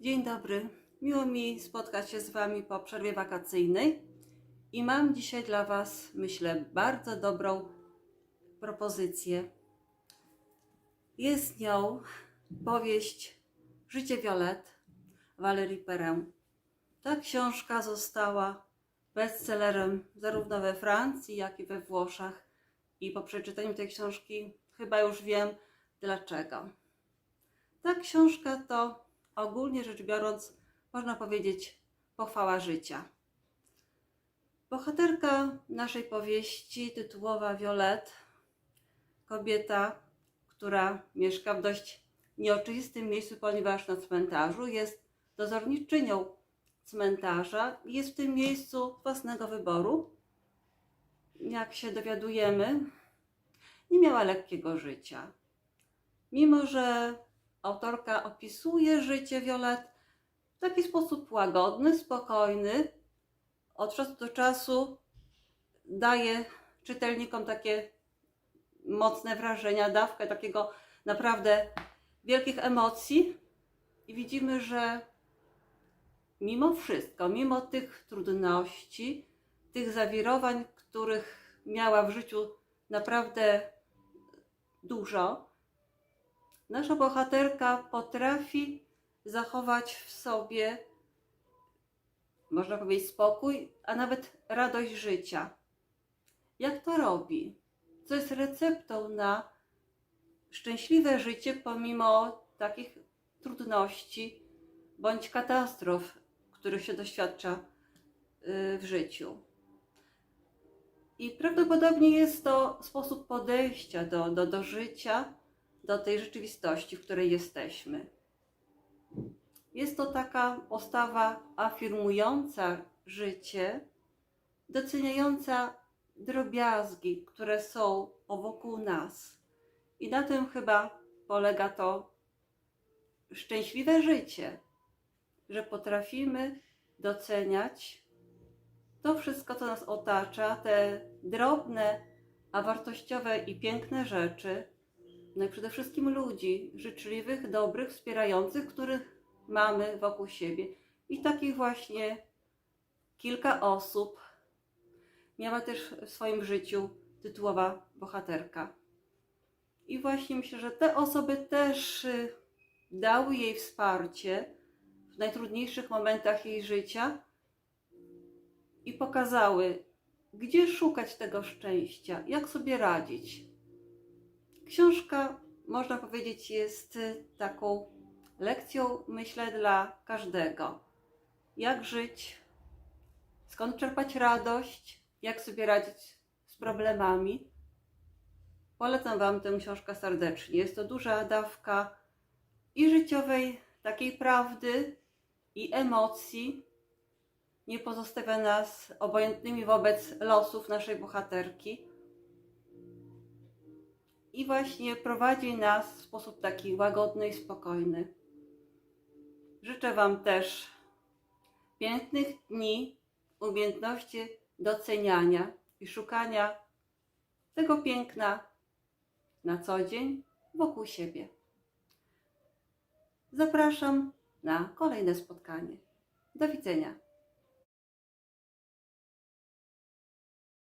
Dzień dobry. Miło mi spotkać się z Wami po przerwie wakacyjnej i mam dzisiaj dla Was, myślę, bardzo dobrą propozycję. Jest nią powieść Życie Violet Valérie Perrin. Ta książka została bestsellerem zarówno we Francji, jak i we Włoszech. I po przeczytaniu tej książki chyba już wiem dlaczego. Ta książka to ogólnie rzecz biorąc, można powiedzieć, pochwała życia. Bohaterka naszej powieści, tytułowa Violet, kobieta, która mieszka w dość nieoczywistym miejscu, ponieważ na cmentarzu jest dozorniczynią cmentarza i jest w tym miejscu własnego wyboru. Jak się dowiadujemy, nie miała lekkiego życia. Mimo, że autorka opisuje życie Violet w taki sposób łagodny, spokojny, od czasu do czasu daje czytelnikom takie mocne wrażenia, dawkę takiego naprawdę wielkich emocji. I widzimy, że mimo wszystko, mimo tych trudności, tych zawirowań, których miała w życiu naprawdę dużo, nasza bohaterka potrafi zachować w sobie, można powiedzieć, spokój, a nawet radość życia. Jak to robi? Co jest receptą na szczęśliwe życie pomimo takich trudności bądź katastrof, których się doświadcza y, w życiu? I prawdopodobnie jest to sposób podejścia do, do, do życia, do tej rzeczywistości, w której jesteśmy. Jest to taka postawa afirmująca życie, doceniająca drobiazgi, które są wokół nas. I na tym chyba polega to szczęśliwe życie, że potrafimy doceniać to wszystko, co nas otacza, te drobne, a wartościowe i piękne rzeczy, no i przede wszystkim ludzi życzliwych, dobrych, wspierających, których mamy wokół siebie. I takich właśnie kilka osób miała też w swoim życiu tytułowa bohaterka. I właśnie myślę, że te osoby też y, dały jej wsparcie w najtrudniejszych momentach jej życia i pokazały, gdzie szukać tego szczęścia, jak sobie radzić. Książka, można powiedzieć, jest y, taką lekcją, myślę, dla każdego. Jak żyć, skąd czerpać radość, jak sobie radzić z problemami. Polecam Wam tę książkę serdecznie. Jest to duża dawka i życiowej takiej prawdy, i emocji. Nie pozostawia nas obojętnymi wobec losów naszej bohaterki i właśnie prowadzi nas w sposób taki łagodny i spokojny. Życzę Wam też pięknych dni, umiejętności doceniania i szukania tego piękna na co dzień wokół siebie. Zapraszam na kolejne spotkanie. Do widzenia.